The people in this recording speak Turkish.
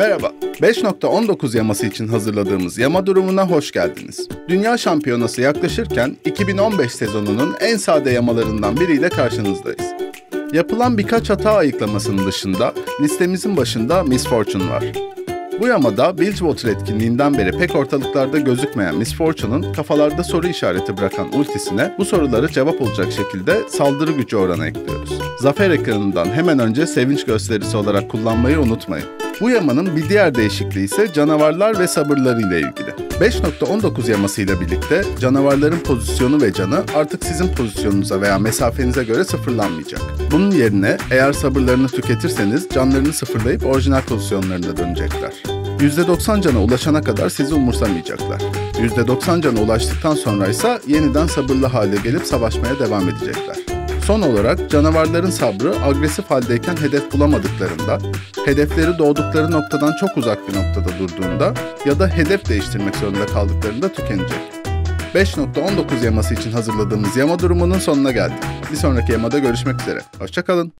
5.19 yaması için hazırladığımız yama durumuna hoş geldiniz. Dünya Şampiyonası yaklaşırken 2015 sezonunun en sade yamalarından biriyle karşınızdayız. Yapılan birkaç hata ayıklamasının dışında listemizin başında Miss Fortune var. Bu yamada Bilgewater etkinliğinden beri pek ortalıklarda gözükmeyen Miss Fortune'un kafalarda soru işareti bırakan ultisine bu soruları cevap olacak şekilde saldırı gücü oranı ekliyoruz. Zafer ekranından hemen önce sevinç gösterisi olarak kullanmayı unutmayın. Bu yamanın bir diğer değişikliği ise canavarlar ve sabırları ile ilgili. 5.19 yamasıyla birlikte canavarların pozisyonu ve canı artık sizin pozisyonunuza veya mesafenize göre sıfırlanmayacak. Bunun yerine eğer sabırlarını tüketirseniz canlarını sıfırlayıp orijinal pozisyonlarına dönecekler. %90 cana ulaşana kadar sizi umursamayacaklar. %90 cana ulaştıktan sonra ise yeniden sabırlı hale gelip savaşmaya devam edecekler. Son olarak canavarların sabrı agresif haldeyken hedef bulamadıklarında, hedefleri doğdukları noktadan çok uzak bir noktada durduğunda ya da hedef değiştirmek zorunda kaldıklarında tükenecek. 5.19 yaması için hazırladığımız yama durumunun sonuna geldik. Bir sonraki yamada görüşmek üzere. Hoşçakalın.